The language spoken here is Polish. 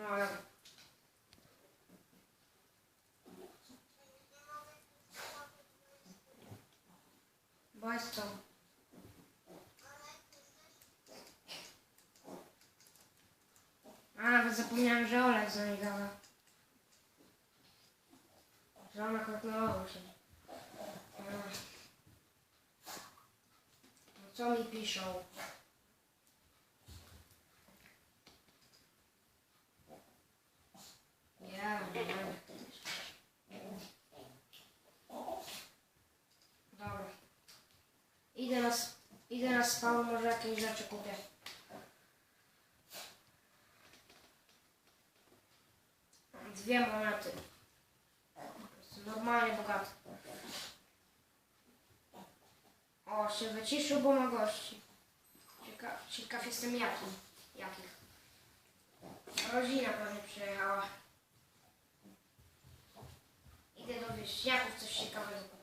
No jest to. A, nawet zapomniałem, że Ola za nie gada. Że ona kontynuował się. Ech. No co mi piszą? Idę na, idę na spawn, może jakieś rzeczy kupię. Dwie monety. Normalnie bogaty. O, się wyciszył, bo ma gości. Ciekaw, ciekaw jestem jaki. Jakich. Rodzina pewnie przyjechała. Idę do wieśniaków coś ciekawego.